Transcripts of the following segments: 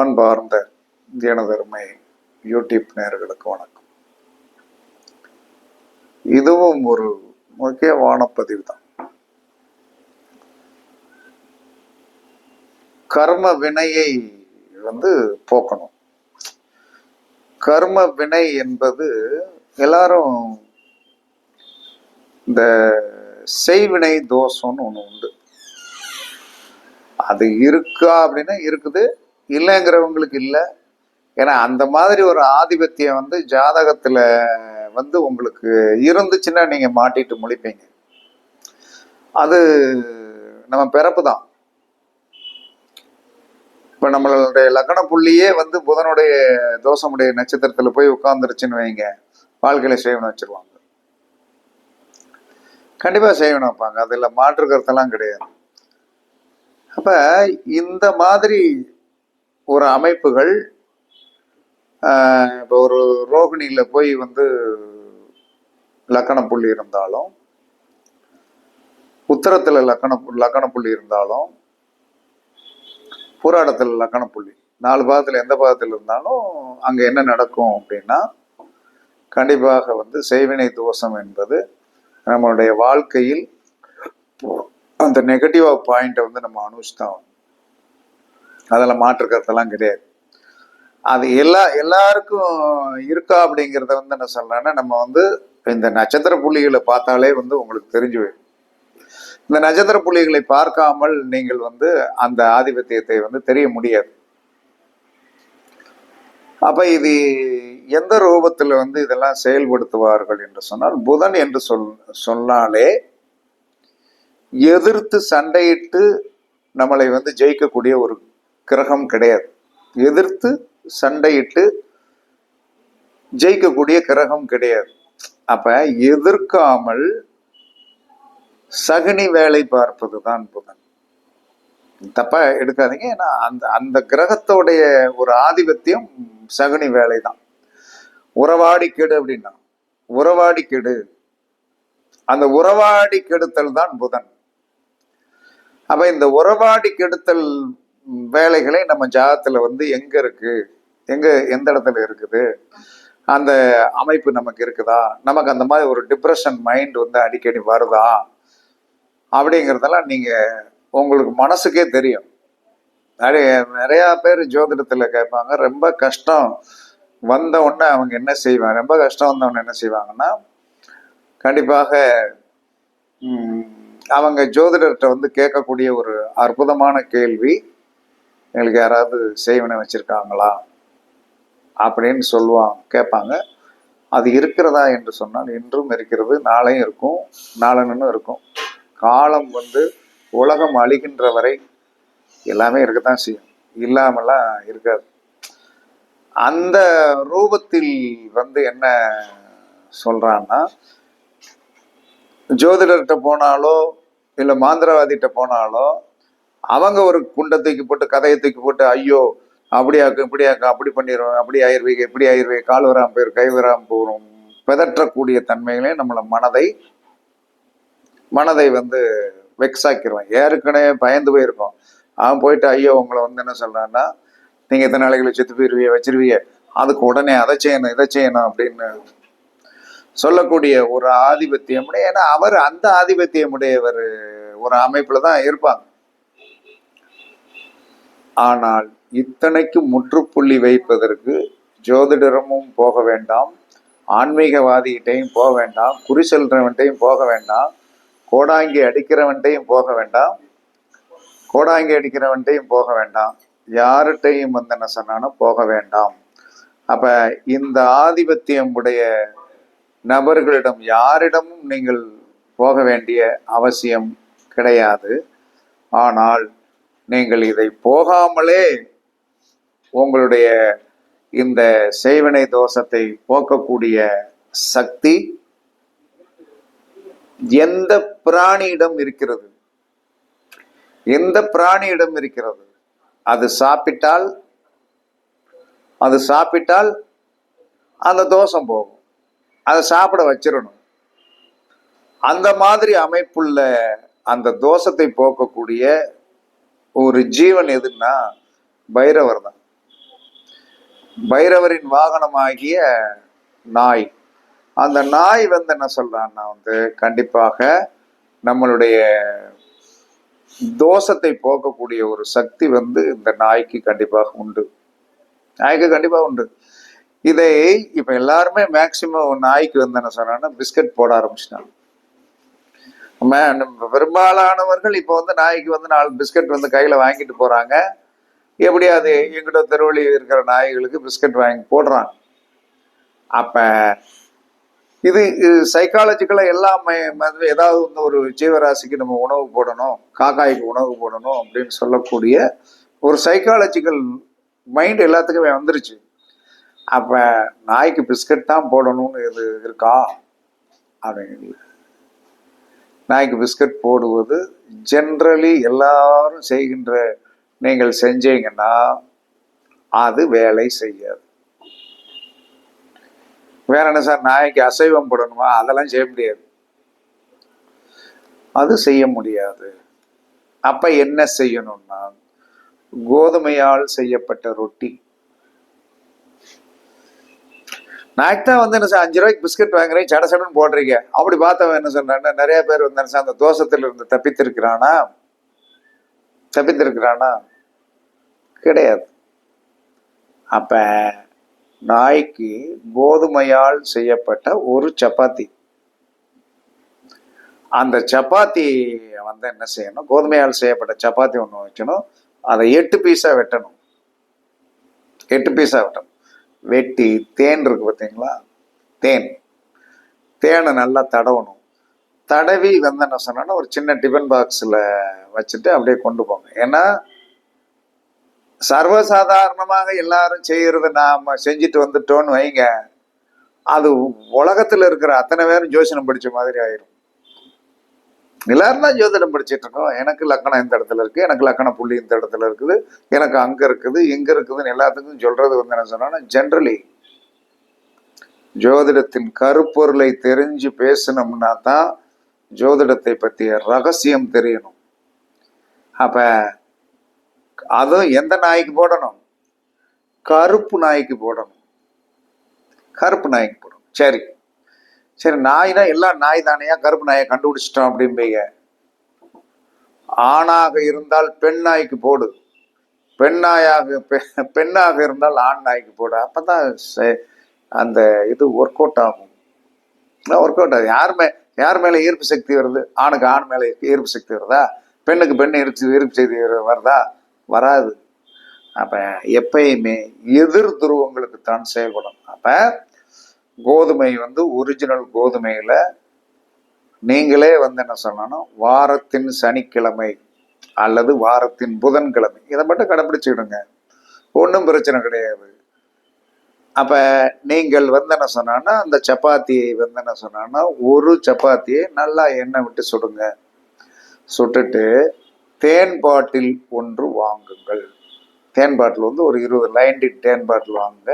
அன்பார்ந்த தினதருமை யூடியூப் நேர்களுக்கு வணக்கம். இதுவும் ஒரு முக்கியமான பதிவு தான் கர்ம வினையை வந்து போக்கணும். கர்ம வினை என்பது எல்லாரும் இந்த செய்வினை தோஷம்னு ஒன்று உண்டு. அது இருக்கா அப்படின்னா இருக்குது இல்லைங்கிறவங்களுக்கு இல்லை. ஏன்னா அந்த மாதிரி ஒரு ஆதிபத்தியம் வந்து ஜாதகத்துல வந்து உங்களுக்கு இருந்துச்சுன்னா நீங்க மாட்டிட்டு முழிப்பீங்க. அது நம்ம பிறப்பு தான் இப்ப நம்மளுடைய லக்கண புள்ளியே வந்து புதனுடைய தோஷமுடைய நட்சத்திரத்துல போய் உட்கார்ந்துருச்சுன்னு வைங்க. வாழ்க்கையில சேவனம் வச்சிருவாங்க. கண்டிப்பா சேவனம் வைப்பாங்க. அதுல மாற்று கருத்தெல்லாம் கிடையாது. அப்ப இந்த மாதிரி ஒரு அமைப்புகள் இப்போ ஒரு ரோகிணியில் போய் வந்து லக்கண புள்ளி இருந்தாலும் உத்தரத்தில் லக்கண பு- லக்கண புள்ளி இருந்தாலும் புராடத்துல லக்கண புள்ளி. நாலு பாகத்தில் எந்த பாகத்தில் இருந்தாலும் அங்கே என்ன நடக்கும் அப்படின்னா கண்டிப்பாக வந்து செய்வினை தோஷம் என்பது நம்மளுடைய வாழ்க்கையில் அந்த நெகட்டிவ் பாயிண்ட்டை வந்து நம்ம அனுபவிச்சுதான் அதில் மாற்று கருத்தெல்லாம் கிடையாது. அது எல்லா எல்லாருக்கும் இருக்கா அப்படிங்கிறத வந்து என்ன சொல்றேன்னா நம்ம வந்து இந்த நட்சத்திர புள்ளிகளை பார்த்தாலே வந்து உங்களுக்கு தெரிஞ்சு போயிடும். இந்த நட்சத்திர புள்ளிகளை பார்க்காமல் நீங்கள் வந்து அந்த ஆதிபத்தியத்தை வந்து தெரிய முடியாது. அப்ப இது எந்த ரூபத்தில் வந்து இதெல்லாம் செயல்படுத்துவார்கள் என்று சொன்னால் புதன் என்று சொல் சொன்னாலே எதிர்த்து சண்டையிட்டு நம்மளை வந்து ஜெயிக்கக்கூடிய ஒரு கிரகம் கிடையாது. எதிர்த்து சண்டையிட்டு ஜெயிக்கக்கூடிய கிரகம் கிடையாது. அப்ப எதிர்க்காமல் சகுனி வேலை பார்ப்பது தான் புதன். தப்பா எடுக்காதீங்க. ஏன்னா அந்த அந்த கிரகத்தோடைய ஒரு ஆதிபத்தியம் சகுனி வேலை தான் உறவாடி கெடு அப்படின்னா உறவாடி கெடு அந்த உறவாடி கெடுத்தல் தான் புதன். அப்ப இந்த உறவாடி கெடுத்தல் வேலைகளை நம்ம ஜாதத்தில் வந்து எங்க இருக்கு? எங்க எந்த இடத்துல இருக்குது? அந்த அமைப்பு நமக்கு இருக்குதா? நமக்கு அந்த மாதிரி ஒரு டிப்ரெஷன் மைண்ட் வந்து அடிக்கடி வருதா? அப்படிங்கிறதெல்லாம் நீங்கள் உங்களுக்கு மனசுக்கே தெரியும். நிறைய நிறையா பேர் ஜோதிடத்தில் கேட்பாங்க ரொம்ப கஷ்டம் வந்த உடனே அவங்க என்ன செய்வாங்க? ரொம்ப கஷ்டம் வந்தவொடனே என்ன செய்வாங்கன்னா கண்டிப்பாக அவங்க ஜோதிடர்கிட்ட வந்து கேட்கக்கூடிய ஒரு அற்புதமான கேள்வி எங்களுக்கு யாராவது செய்வனை வச்சுருக்காங்களா? அப்படின்னு சொல்லுவாங்க கேட்பாங்க. அது இருக்கிறதா என்று சொன்னால் இன்றும் இருக்கிறது நாளையும் இருக்கும் நாளனும் இருக்கும். காலம் வந்து உலகம் அழிகின்ற வரை எல்லாமே இருக்கத்தான் செய்யும். இல்லாமலாம் இருக்காது. அந்த ரூபத்தில் வந்து என்ன சொல்கிறான்னா ஜோதிடர்கிட்ட போனாலோ இல்லை மாந்திரவாதிகிட்ட போனாலோ அவங்க ஒரு குண்டை தூக்கி போட்டு கதையை தூக்கி போட்டு ஐயோ அப்படியாக்கும் இப்படியாக்கும் அப்படி பண்ணிடுவோம் அப்படி ஆயிருவீங்க இப்படி ஆயிருவீங்க கால் வராமல் போயிரும் கை வராமல் போகிறோம் பிதற்றக்கூடிய தன்மைகளே நம்மளை மனதை மனதை வந்து வெக்ஸ் ஏற்கனவே பயந்து போயிருக்கோம். அவன் போயிட்டு ஐயோ உங்களை வந்து என்ன சொல்கிறான்னா நீங்கள் இத்தனை நாளைகளை செத்து போயிருவீங்க வச்சிருவீங்க. அதுக்கு உடனே அதை செய்யணும் இதை செய்யணும் அப்படின்னு சொல்லக்கூடிய ஒரு ஆதிபத்தியம் ஏன்னா அவர் அந்த ஆதிபத்தியமுடையவர் ஒரு அமைப்பில் தான் இருப்பாங்க. ஆனால் இத்தனைக்கு முற்றுப்புள்ளி வைப்பதற்கு ஜோதிடரமும் போக வேண்டாம் ஆன்மீகவாதிகிட்டையும் போக வேண்டாம் குறி செல்றவன்ட்டையும் போக வேண்டாம் கோடாங்கி அடிக்கிறவன்ட்டையும் போக வேண்டாம் கோடாங்கி அடிக்கிறவன்ட்டையும் போக வேண்டாம் யார்கிட்டையும் வந்து என்ன போக வேண்டாம். அப்ப இந்த ஆதிபத்தியம் உடைய நபர்களிடம் யாரிடமும் நீங்கள் போக வேண்டிய அவசியம் கிடையாது. ஆனால் நீங்கள் இதை போகாமலே உங்களுடைய இந்த செய்வினை தோஷத்தை போக்கக்கூடிய சக்தி எந்த பிராணியிடம் இருக்கிறது? எந்த பிராணியிடம் இருக்கிறது? அது சாப்பிட்டால் அது சாப்பிட்டால் அந்த தோஷம் போகும். அதை சாப்பிட வச்சிடணும் அந்த மாதிரி அமைப்புள்ள அந்த தோஷத்தை போக்கக்கூடிய ஒரு ஜீவன் எதுன்னா பைரவர் தான். பைரவரின் வாகனமாகிய நாய். அந்த நாய் வந்து என்ன சொல்றான்னா வந்து கண்டிப்பாக நம்மளுடைய தோஷத்தை போக்கக்கூடிய ஒரு சக்தி வந்து இந்த நாய்க்கு கண்டிப்பாக உண்டு. நாய்க்கு கண்டிப்பாக உண்டு. இதை இப்போ எல்லாருமே மேக்சிமம் நாய்க்கு வந்து என்ன சொன்னாங்கன்னா பிஸ்கட் போட ஆரம்பிச்சிட்டாங்க. நம்ம பெரும்பாலானவர்கள் இப்போ வந்து நாய்க்கு வந்து நாலு பிஸ்கட் வந்து கையில் வாங்கிட்டு போகிறாங்க எப்படி அது எங்கிட்ட தெருவழி இருக்கிற நாய்களுக்கு பிஸ்கட் வாங்கி போடுறாங்க அப்போ இது சைக்காலஜிக்கலாக எல்லாமே ஏதாவது வந்து ஒரு ஜீவராசிக்கு நம்ம உணவு போடணும் காக்காய்க்கு உணவு போடணும் அப்படின்னு சொல்லக்கூடிய ஒரு சைக்காலஜிக்கல் மைண்ட் எல்லாத்துக்குமே வந்துருச்சு. அப்போ நாய்க்கு பிஸ்கட் தான் போடணும்னு இது இருக்கா? அப்படின்னு நாய்க்கு பிஸ்கட் போடுவது ஜென்ரலி எல்லாரும் செய்கின்ற நீங்கள் செஞ்சீங்கன்னா அது வேலை செய்யாது. வேற என்ன சார் நாய்க்கு அசைவம் போடணுமா? அதெல்லாம் செய்ய முடியாது. அது செய்ய முடியாது. அப்ப என்ன செய்யணும்னா கோதுமையால் செய்யப்பட்ட ரொட்டி. நாய்க்கு தான் வந்து என்ன சார் அஞ்சு ரூபாய்க்கு பிஸ்கட் வாங்குறேன் சட சடன்னு போடுறீங்க. அப்படி பார்த்தவன் என்ன சொல்றான்னா நிறைய பேர் வந்து என்ன சார் அந்த தோஷத்துல இருந்து தப்பித்திருக்கிறானா? தப்பித்திருக்கிறானா? கிடையாது. அப்ப நாய்க்கு கோதுமையால் செய்யப்பட்ட ஒரு சப்பாத்தி. அந்த சப்பாத்தி வந்து என்ன செய்யணும் கோதுமையால் செய்யப்பட்ட சப்பாத்தி ஒன்று வைக்கணும் அதை எட்டு பீஸா வெட்டணும். எட்டு பீஸா வெட்டணும். வெட்டி தேன் இருக்கு பார்த்தீங்களா தேன். தேனை நல்லா தடவணும். தடவி வந்து என்ன சொன்னா ஒரு சின்ன டிஃபன் பாக்ஸில் வச்சுட்டு அப்படியே கொண்டு போங்க. ஏன்னா சர்வசாதாரணமாக எல்லாரும் செய்கிறது நாம் செஞ்சுட்டு வந்துட்டோன்னு வைங்க. அது உலகத்தில் இருக்கிற அத்தனை பேரும் ஜோசனம் படித்த மாதிரி ஆயிரும். எல்லாரும் தான் ஜோதிடம் படிச்சுட்டு இருக்கோம் எனக்கு லக்கணம் இந்த இடத்துல இருக்கு எனக்கு லக்கண புள்ளி இந்த இடத்துல இருக்குது எனக்கு அங்க இருக்குது இங்க இருக்குதுன்னு எல்லாத்துக்கும் சொல்றது வந்து என்ன சொன்னா ஜென்ரலி ஜோதிடத்தின் கருப்பொருளை தெரிஞ்சு பேசணும்னா தான் ஜோதிடத்தை பற்றிய ரகசியம் தெரியணும். அப்ப அதுவும் எந்த நாய்க்கு போடணும்? கருப்பு நாய்க்கு போடணும். கருப்பு நாய்க்கு போடணும். சரி. சரி நாய்னா எல்லாம் நாய் தானையா கருப்பு நாயை கண்டுபிடிச்சிட்டோம் அப்படிம்பீங்க. ஆணாக இருந்தால் பெண் நாய்க்கு போடு. பெண்ணாயாக பெ- பெண்ணாக இருந்தால் ஆண் நாய்க்கு போடு. அப்பதான் அந்த இது ஒர்க் அவுட் ஆகும். ஒர்க் அவுட் ஆகும். யார் மே யார் மேல ஈர்ப்பு சக்தி வருது? ஆணுக்கு ஆண் மேல ஈர்ப்பு சக்தி வருதா? பெண்ணுக்கு பெண் ஈர்ப்பு ஈர்ப்பு சக்தி வருதா? வராது. அப்ப எப்பயுமே எதிர் துருவங்களுக்கு தான் செயல்படும். அப்ப கோதுமை வந்து ஒரிஜினல் கோதுமையில் நீங்களே வந்து என்ன சொல்லணும்? வாரத்தின் சனிக்கிழமை அல்லது வாரத்தின் புதன்கிழமை. இதை மட்டும் கடைப்பிடிச்சுக்கிடுங்க. ஒன்றும் பிரச்சனை கிடையாது. அப்போ நீங்கள் வந்து என்ன சொன்னான்னா அந்த சப்பாத்தியை வந்து என்ன சொன்னான்னா ஒரு சப்பாத்தியை நல்லா எண்ணெய் விட்டு சுடுங்க. சுட்டுட்டு தேன் பாட்டில் ஒன்று வாங்குங்கள். தேன் பாட்டில் வந்து ஒரு இருபது லைன்டி தேன் பாட்டில் வாங்குங்க.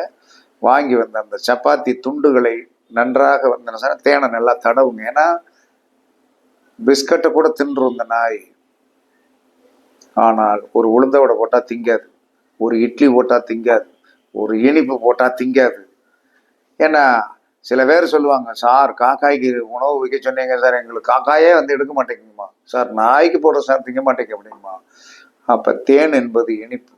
வாங்கி வந்த அந்த சப்பாத்தி துண்டுகளை நன்றாக வந்து தேனை நல்லா தடவுங்க. ஏன்னா பிஸ்கட்டை கூட தின்றும் இந்த நாய். ஆனால் ஒரு உளுந்த வடை திங்காது. ஒரு இட்லி போட்டால் திங்காது. ஒரு இனிப்பு போட்டால் திங்காது. ஏன்னா சில பேர் சொல்லுவாங்க சார் காக்காய்க்கு உணவு வைக்க சொன்னீங்க சார். எங்களுக்கு காக்காயே வந்து எடுக்க மாட்டேங்குமா சார் நாய்க்கு போடுற சார் திங்க மாட்டேங்க அப்படிங்குமா அப்போ தேன் என்பது இனிப்பு.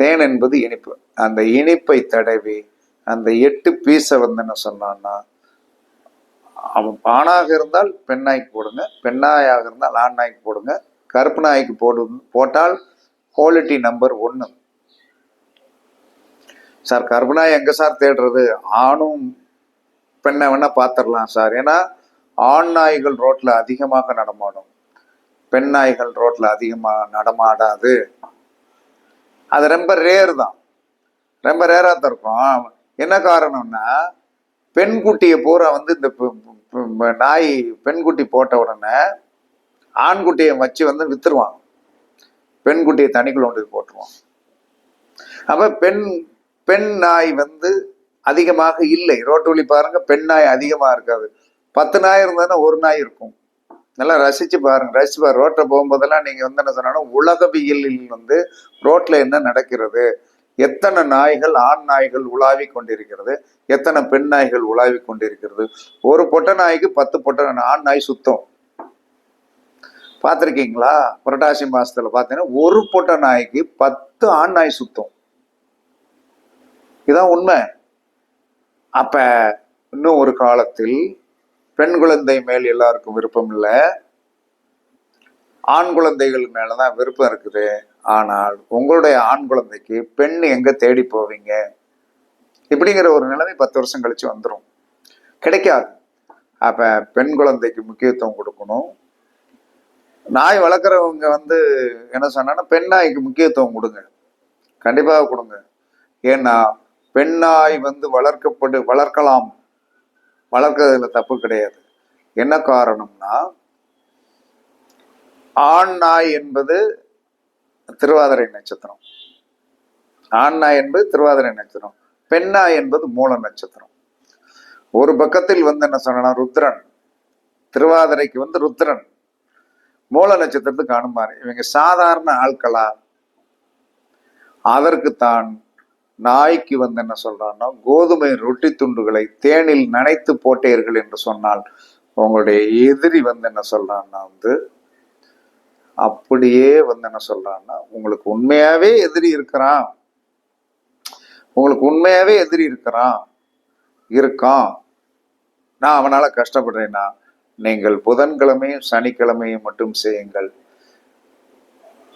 தேன் என்பது இனிப்பு. அந்த இனிப்பை தடவி அந்த எட்டு பீஸை வந்து என்ன சொன்னான்னா அவன் ஆணாக இருந்தால் பெண் நாய்க்கு போடுங்க பெண்ணாயாக இருந்தால் ஆண் நாய்க்கு போடுங்க கருப்பு நாய்க்கு போடு போட்டால் குவாலிட்டி நம்பர் ஒன்று சார் கருப்பு நாய் எங்கே சார் தேடுறது? ஆணும் பெண்ணை வேணால் பார்த்துடலாம் சார். ஏன்னா ஆண் நாய்கள் ரோட்டில் அதிகமாக நடமாடும். பெண் நாய்கள் ரோட்டில் அதிகமாக நடமாடாது. அது ரொம்ப ரேர் தான். ரொம்ப ரேராக தான் இருக்கும். என்ன காரணம்னா பெண்குட்டியை பூரா வந்து இந்த நாய் பெண்குட்டி போட்ட உடனே ஆண்குட்டியை வச்சு வந்து வித்துருவான் பெண்குட்டியை தனிக்குள்ள கொண்டு போட்டுருவான் அப்போ பெண் பெண் நாய் வந்து அதிகமாக இல்லை. ரோட்டு வழி பாருங்க பெண் நாய் அதிகமாக இருக்காது. பத்து நாய் இருந்ததுன்னா ஒரு நாய் இருக்கும். நல்லா ரசிச்சு பாருங்க. ரசிச்சு பாரு ரோட்டில் போகும்போதெல்லாம் நீங்கள் வந்து என்ன சொன்னாலும் உலகவியலில் வந்து ரோட்டில் என்ன நடக்கிறது? எத்தனை நாய்கள் ஆண் நாய்கள் உலாவி கொண்டிருக்கிறது? எத்தனை பெண் நாய்கள் உலாவி கொண்டிருக்கிறது? ஒரு பொட்டை நாய்க்கு பத்து பொட்டை ஆண் நாய் சுத்தம். பார்த்துருக்கீங்களா? புரட்டாசி மாசத்துல பார்த்தீங்கன்னா ஒரு பொட்டை நாய்க்கு பத்து ஆண் நாய் சுத்தம். இதான் உண்மை. அப்ப இன்னும் ஒரு காலத்தில் பெண் குழந்தை மேல் எல்லாருக்கும் விருப்பம் இல்லை. ஆண் குழந்தைகள் மேலதான் விருப்பம் இருக்குது. ஆனால் உங்களுடைய ஆண் குழந்தைக்கு பெண் எங்க தேடி போவீங்க? இப்படிங்கிற ஒரு நிலைமை பத்து வருஷம் கழிச்சு வந்துடும் கிடைக்காது. அப்ப பெண் குழந்தைக்கு முக்கியத்துவம் கொடுக்கணும். நாய் வளர்க்குறவங்க வந்து என்ன சொன்னா பெண் நாய்க்கு முக்கியத்துவம் கொடுங்க. கண்டிப்பாக கொடுங்க. ஏன்னா பெண் நாய் வந்து வளர்க்கப்படு வளர்க்கலாம். வளர்க்கறதுல தப்பு கிடையாது. என்ன காரணம்னா ஆண் நாய் என்பது திருவாதிரை நட்சத்திரம். ஆண் நாய் என்பது திருவாதிரை நட்சத்திரம். பெண் நாய் என்பது மூல நட்சத்திரம். ஒரு பக்கத்தில் வந்து என்ன சொன்னா ருத்ரன். திருவாதிரைக்கு வந்து ருத்ரன். மூல நட்சத்திரத்துக்கு அனுமார் இவங்க சாதாரண ஆட்களா அதற்குத்தான் நாய்க்கு வந்து என்ன சொல்றான்னா கோதுமை ரொட்டி துண்டுகளை தேனில் நனைத்து போட்டீர்கள் என்று சொன்னால் உங்களுடைய எதிரி வந்து என்ன சொல்றான்னா வந்து அப்படியே வந்து என்ன சொல்றான்னா உங்களுக்கு உண்மையாவே எதிரி இருக்கிறான். உங்களுக்கு உண்மையாவே எதிரி இருக்கிறான். இருக்கான். நான் அவனால கஷ்டப்படுறேன்னா நீங்கள் புதன்கிழமையும் சனிக்கிழமையும் மட்டும் செய்யுங்கள்.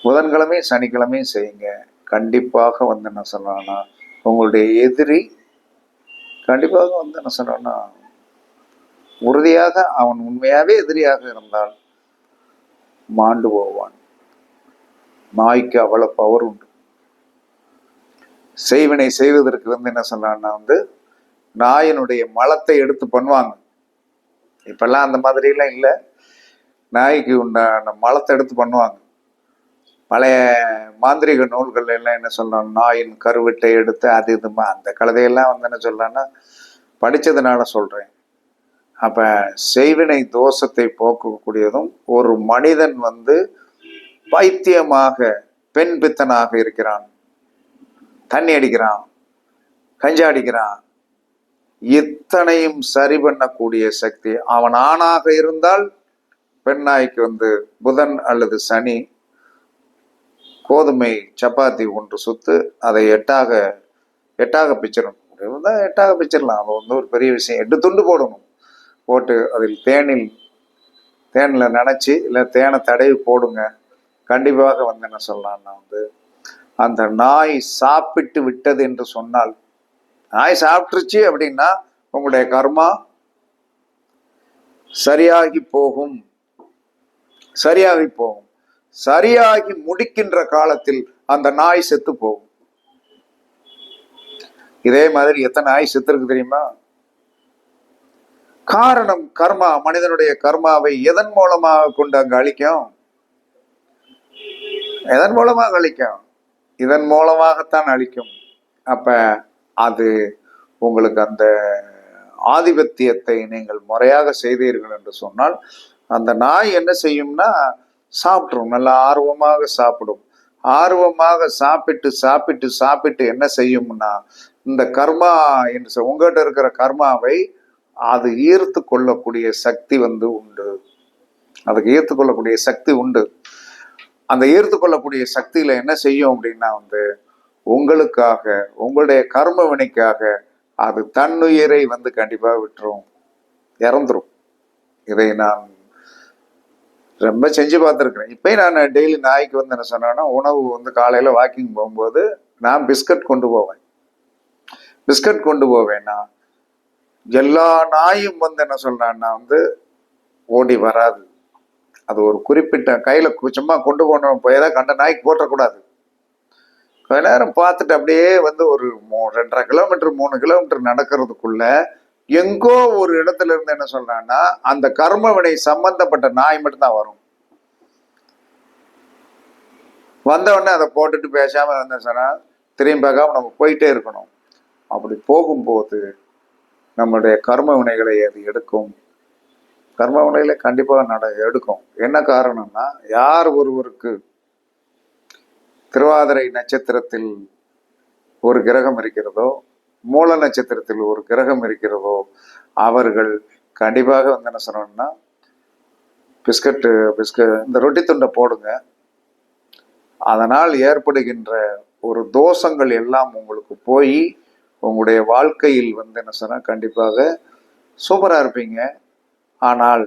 புதன்கிழமையும் சனிக்கிழமையும் செய்யுங்க. கண்டிப்பாக வந்து என்ன சொல்றான்னா உங்களுடைய எதிரி கண்டிப்பாக வந்து என்ன சொல்றான்னா உறுதியாக அவன் உண்மையாகவே எதிரியாக இருந்தால் மாண்டு போவான். நாய்க்கு அவ்வளவு பவர் உண்டு. செய்வினை செய்வதற்கு வந்து என்ன சொல்றான்னா வந்து நாயினுடைய மலத்தை எடுத்து பண்ணுவாங்க. இப்பெல்லாம் அந்த மாதிரிலாம் இல்லை. நாய்க்கு உண்டான மலத்தை எடுத்து பண்ணுவாங்க. பழைய மாந்திரிக நூல்கள் எல்லாம் என்ன சொல்றாங்க? நாயின் கருவிட்டை எடுத்து அது இதுமா அந்த கழுதையெல்லாம் வந்து என்ன சொல்லான்னா படித்ததுனால சொல்கிறேன் அப்போ செய்வினை தோஷத்தை போக்கக்கூடியதும் ஒரு மனிதன் வந்து பைத்தியமாக பெண் பித்தனாக இருக்கிறான். தண்ணி அடிக்கிறான் கஞ்சா அடிக்கிறான். இத்தனையும் சரி பண்ணக்கூடிய சக்தி அவன் ஆணாக இருந்தால் பெண்ணாய்க்கு வந்து புதன் அல்லது சனி கோதுமை சப்பாத்தி ஒன்று சுத்து அதை எட்டாக எட்டாக பிச்சிடணும். இருந்தால் எட்டாக பிச்சிடலாம். அது வந்து ஒரு பெரிய விஷயம். எட்டு துண்டு போடணும். போட்டு அதில் தேனில் தேனில் நனைச்சி இல்லை தேனை தடவி போடுங்க. கண்டிப்பாக வந்து என்ன சொல்லலாம்னா வந்து அந்த நாய் சாப்பிட்டு விட்டது என்று சொன்னால் நாய் சாப்பிட்டுருச்சு அப்படின்னா உங்களுடைய கர்மா சரியாகி போகும். சரியாகி போகும். சரியாகி முடிக்கின்ற காலத்தில் அந்த நாய் செத்து போகும். இதே மாதிரி எத்தனை நாய் செத்து இருக்கு தெரியுமா? காரணம் கர்மா மனிதனுடைய கர்மாவை எதன் மூலமாக கொண்டு அங்கு அழிக்கும் எதன் மூலமாக அழிக்கும் இதன் மூலமாகத்தான் அழிக்கும் அப்ப அது உங்களுக்கு அந்த ஆதிபத்தியத்தை நீங்கள் முறையாக செய்தீர்கள் என்று சொன்னால் அந்த நாய் என்ன செய்யும்னா சாப்பிட்ரும் நல்லா ஆர்வமாக சாப்பிடும். ஆர்வமாக சாப்பிட்டு சாப்பிட்டு சாப்பிட்டு என்ன செய்யும்னா இந்த கர்மா என்று உங்கள்கிட்ட இருக்கிற கர்மாவை அது ஈர்த்து கொள்ளக்கூடிய சக்தி வந்து உண்டு. அதுக்கு ஈர்த்து கொள்ளக்கூடிய சக்தி உண்டு. அந்த ஈர்த்து கொள்ளக்கூடிய சக்தியில என்ன செய்யும் அப்படின்னா வந்து உங்களுக்காக உங்களுடைய கர்ம வினைக்காக அது தன்னுயிரை வந்து கண்டிப்பாக விட்டுரும். இறந்துரும். இதை நான் ரொம்ப செஞ்சு பார்த்துருக்குறேன். இப்பயும் நான் டெய்லி நாய்க்கு வந்து என்ன சொன்னேன்னா உணவு வந்து காலையில் வாக்கிங் போகும்போது நான் பிஸ்கட் கொண்டு போவேன். பிஸ்கட் கொண்டு போவேன்னா எல்லா நாயும் வந்து என்ன சொல்றான்னா வந்து ஓடி வராது. அது ஒரு குறிப்பிட்ட கையில் சும்மா கொண்டு போன போய் தான் கண்ட நாய்க்கு போட்டக்கூடாது கொஞ்ச நேரம் பார்த்துட்டு அப்படியே வந்து ஒரு மூ ரெண்டரை கிலோமீட்டர் மூணு கிலோமீட்டர் நடக்கிறதுக்குள்ள எங்கோ ஒரு இடத்துல இருந்து என்ன சொல்றான்னா அந்த கர்ம வினை சம்பந்தப்பட்ட நாய் மட்டும்தான் வரும். வந்த உடனே அதை போட்டுட்டு பேசாம வந்து சொன்னா திரும்பி பார்க்காம நம்ம போயிட்டே இருக்கணும். அப்படி போகும்போது நம்மளுடைய கர்ம வினைகளை அது எடுக்கும். கர்ம வினைகளை கண்டிப்பாக நட எடுக்கும். என்ன காரணம்னா யார் ஒருவருக்கு திருவாதிரை நட்சத்திரத்தில் ஒரு கிரகம் இருக்கிறதோ மூல நட்சத்திரத்தில் ஒரு கிரகம் இருக்கிறதோ அவர்கள் கண்டிப்பாக வந்து என்ன சொன்னோம்னா பிஸ்கட்டு பிஸ்கட் இந்த ரொட்டி துண்டை போடுங்க. அதனால் ஏற்படுகின்ற ஒரு தோஷங்கள் எல்லாம் உங்களுக்கு போய் உங்களுடைய வாழ்க்கையில் வந்து என்ன சொன்னால் கண்டிப்பாக சூப்பராக இருப்பீங்க. ஆனால்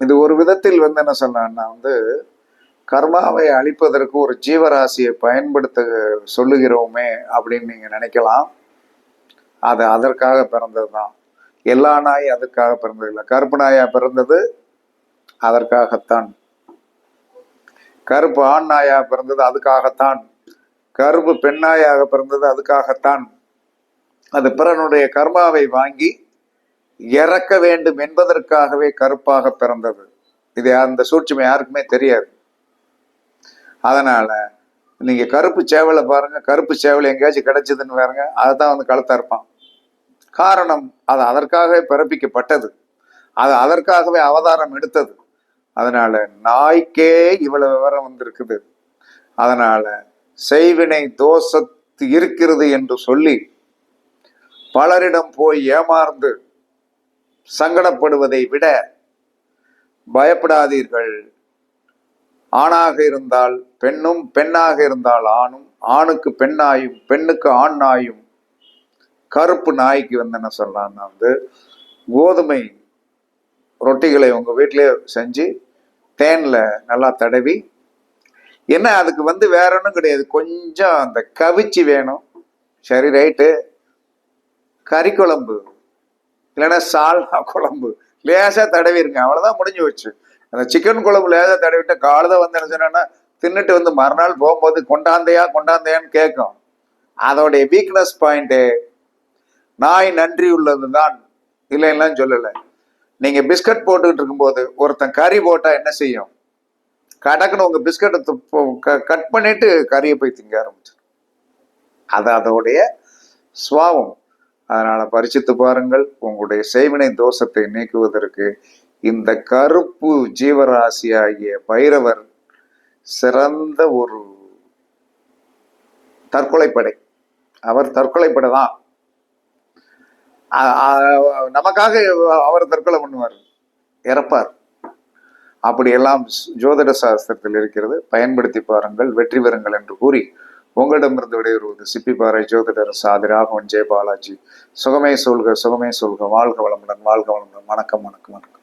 இது ஒரு விதத்தில் வந்து என்ன சொன்னான்னா வந்து கர்மாவை அழிப்பதற்கு ஒரு ஜீவராசியை பயன்படுத்த சொல்லுகிறோமே அப்படின்னு நீங்கள் நினைக்கலாம். அது அதற்காக பிறந்தது தான். எல்லா நாய் அதற்காக பிறந்தது இல்லை கருப்பு நாயாக பிறந்தது அதற்காகத்தான். கருப்பு ஆண் நாயாக பிறந்தது அதுக்காகத்தான். கருப்பு பெண்ணாயாக பிறந்தது அதுக்காகத்தான். அது பிறனுடைய கர்மாவை வாங்கி இறக்க வேண்டும் என்பதற்காகவே கருப்பாக பிறந்தது. இது அந்த சூட்சுமை யாருக்குமே தெரியாது. அதனால நீங்க கருப்பு சேவலை பாருங்க. கருப்பு சேவல் எங்கேயாச்சும் கிடைச்சதுன்னு பாருங்க. அதுதான் வந்து கழுத்தா இருப்பான். காரணம் அது அதற்காகவே பிறப்பிக்கப்பட்டது. அது அதற்காகவே அவதாரம் எடுத்தது. அதனால நாய்க்கே இவ்வளவு விவரம் வந்திருக்குது. அதனால செய்வினை தோஷத்து இருக்கிறது என்று சொல்லி பலரிடம் போய் ஏமாந்து சங்கடப்படுவதை விட பயப்படாதீர்கள். ஆணாக இருந்தால் பெண்ணும் பெண்ணாக இருந்தால் ஆணும் ஆணுக்கு பெண்ணாயும் பெண்ணுக்கு ஆண் நாயும் கருப்பு நாய்க்கு வந்து என்ன சொல்லலாம்னா வந்து கோதுமை ரொட்டிகளை உங்கள் வீட்டிலே செஞ்சு தேன்ல நல்லா தடவி என்ன அதுக்கு வந்து வேற ஒன்றும் கிடையாது. கொஞ்சம் அந்த கவிச்சி வேணும். சரி ரைட்டு. கறி குழம்பு. இல்லைன்னா சால்னா குழம்பு. லேசாக தடவிருங்க. அவ்வளோதான் முடிஞ்சு வச்சு அந்த சிக்கன் குழம்பு லேசாக தடவிட்டு காலதை வந்து என்ன சொன்னா தின்னுட்டு வந்து மறுநாள் போகும்போது கொண்டாந்தையா கொண்டாந்தையான்னு கேட்கும். அதோடைய வீக்னஸ் பாயிண்ட்டு நாய் நன்றி உள்ளது தான் இல்லைன்னா சொல்லலை. நீங்க பிஸ்கட் போட்டுக்கிட்டு இருக்கும்போது ஒருத்தன் கறி போட்டா என்ன செய்யும்? கடக்குன்னு உங்க பிஸ்கட்டை கட் பண்ணிட்டு கறியை போய் திங்க ஆரம்பிச்சிடும் அது அதோடைய சுவாவம். அதனால பரிசித்து பாருங்கள். உங்களுடைய செய்வினை தோஷத்தை நீக்குவதற்கு இந்த கருப்பு ஜீவராசி ஆகிய பைரவர் சிறந்த ஒரு தற்கொலைப்படை. அவர் தற்கொலைப்படை தான் நமக்காக அவர் தற்கொலை பண்ணுவார். இறப்பார். அப்படியெல்லாம் ஜோதிட சாஸ்திரத்தில் இருக்கிறது. பயன்படுத்தி பாருங்கள் வெற்றி பெறுங்கள் என்று கூறி உங்களிடமிருந்து விடைபெறுவது சிப்பிப்பாறை ஜோதிடர் சாதி ராகவன் ஜெய பாலாஜி சுகமே சொல்க சுகமே சொல்க. வாழ்க வளமுடன் வாழ்க வளமுடன். வணக்கம் வணக்கம் வணக்கம்.